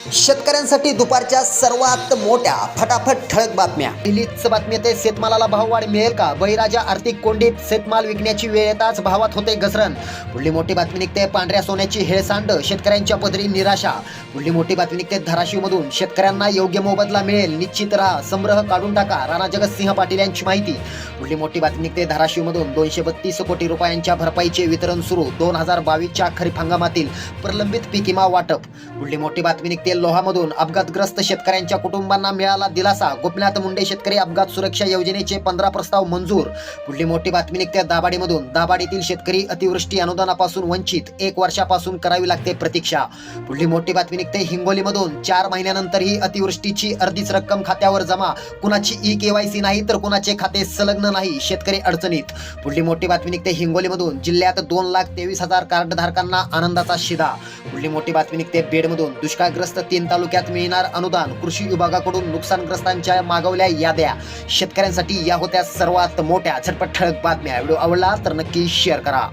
शेतकऱ्यांसाठी दुपारच्या सर्वात मोठ्या फटाफट ठळक बातम्या. दिल्लीच बातमी येते शेतमालाला भाववाढ मिळेल का? बळीराजा आर्थिक कोंडीत शेतमाल विकण्याची वेळ येताच भावात होते घसरण. पुढली मोठी बातमी निघते पांढऱ्या सोन्याची हेळसांड शेतकऱ्यांच्या पदरी निराशा. पुढली मोठी बातमी निघते धाराशिवमधून. शेतकऱ्यांना योग्य मोबदला मिळेल निश्चित राहा संग्रह काढून टाका राणा जगतसिंह पाटील यांची माहिती. पुढली मोठी बातमी निघते धाराशिवमधून. दोनशे बत्तीस कोटी रुपयांच्या भरपाईचे वितरण सुरू दोन हजार बावीसच्या खरीप हंगामातील प्रलंबित पीक विमा वाटप. पुढली मोठी बातमी निघते लोहामधून अपघातग्रस्त शेतकऱ्यांच्या कुटुंबांना मिळाला दिलासा. गोपीनाथ मुंडे शेतकरी अपघात सुरक्षा योजनेचे पंधरा प्रस्ताव मंजूर. पुढली मोठी बातमी निघते दाबाडीमधून दाबाडीतील शेतकरी अतिवृष्टी अनुदानापासून वंचित. एक वर्षापासून करावी लागते प्रतीक्षा. पुढली मोठी बातमी निघते हिंगोलीमधून. चार महिन्यानंतरही अतिवृष्टीची अर्धीच रक्कम खात्यावर जमा. कुणाची ई केवायसी नाही तर कुणाचे खाते संलग्न नाही शेतकरी अडचणीत. पुढली मोठी बातमी निघते हिंगोलीमधून. जिल्ह्यात दोन लाख तेवीस हजार कार्डधारकांना आनंदाचा शिदा. पुढली मोठी बातमी निघते बेडमधून. दुष्काळग्रस्त तीन तालुक्यात मिळणार अनुदान. कृषी विभागाकडून नुकसानग्रस्तांच्या मागवल्या याद्या. शेतकऱ्यांसाठी या होत्या सर्वात मोठ्या. झटपट ठळक बातम्या. व्हिडिओ आवडला तर नक्की शेअर करा.